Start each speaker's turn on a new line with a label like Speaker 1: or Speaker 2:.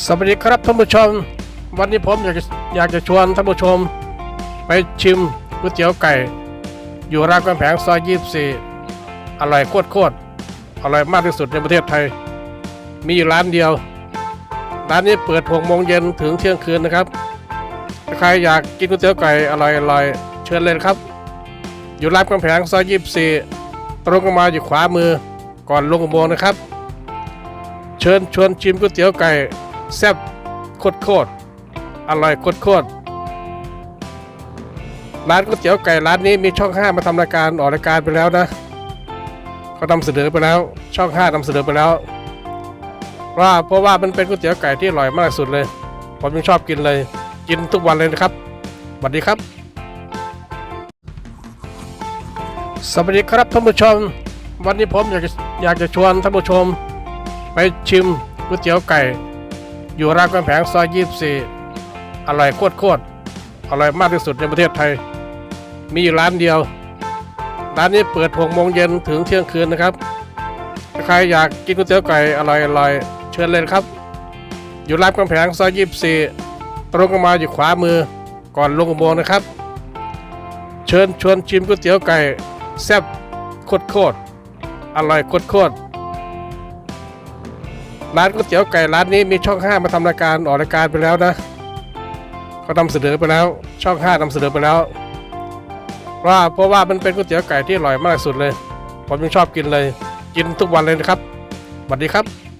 Speaker 1: สวัสดีครับท่านผู้ชม วันนี้ผมอยากจะอยากจะชวนท่านผู้ชม ไปชิมก๋วยเตี๋ยวไก่ อยู่รามกำแพงซอย24 อร่อยโคตรโคตรอร่อยมากที่สุดในประเทศไทย มีอยู่ร้านเดียว ร้านนี้เปิด6โมงเย็นถึงเที่ยงคืนนะครับ ใครอยากกินก๋วยเตี๋ยวไก่อร่อยอร่อยเชิญเลยครับ อยู่รามกำแพงซอย24 ตรงกันมาอยู่ขวามือก่อนลงอุโมงค์นะครับ เชิญชวนชิมก๋วยเตี๋ยวไก่ แซ่บโคตรโคตรอร่อยโคตรโคตรร้านก๋วยเตี๋ยวไก่ร้านนี้มีช่อง5มาทำรายการออกรายการไปแล้วนะเขานำเสนอไปแล้ว ช่อง5นำเสนอไปแล้วว่าเพราะว่ามันเป็นก๋วยเตี๋ยวไก่ที่อร่อยมากสุดเลย ผมยังชอบกินเลย กินทุกวันเลยนะครับสวัสดีครับ สวัสดีครับท่านผู้ชม วันนี้ผมอยากจะอยากจะชวนท่านผู้ชม ไปชิมก๋วยเตี๋ยวไก่ อยู่รามกำแพงซอย24 อร่อยโคตรโคตรอร่อยมากที่สุดในประเทศไทย มีอยู่ร้านเดียว ร้านนี้เปิด6โมงเย็นถึงเที่ยงคืนนะครับ ใครอยากกินก๋วยเตี๋ยวไก่อร่อยอร่อยเชิญเลยครับ อยู่รามกำแพงซอย24 ตรงกันมาอยู่ขวามือก่อนลงอุโมงค์นะครับ เชิญชวนชิมก๋วยเตี๋ยวไก่แซ่บโคตรโคตรอร่อยโคตรโคตร ร้านก๋วยเตี๋ยวไก่ร้านนี้มีช่อง 5 มาทำรายการออกรายการไปแล้วนะเขานำเสนอไปแล้วช่อง 5นำเสนอไปแล้ว ว่าเพราะว่ามันเป็นก๋วยเตี๋ยวไก่ที่อร่อยมากสุดเลย ผมยังชอบกินเลย กินทุกวันเลยนะครับสวัสดีครับ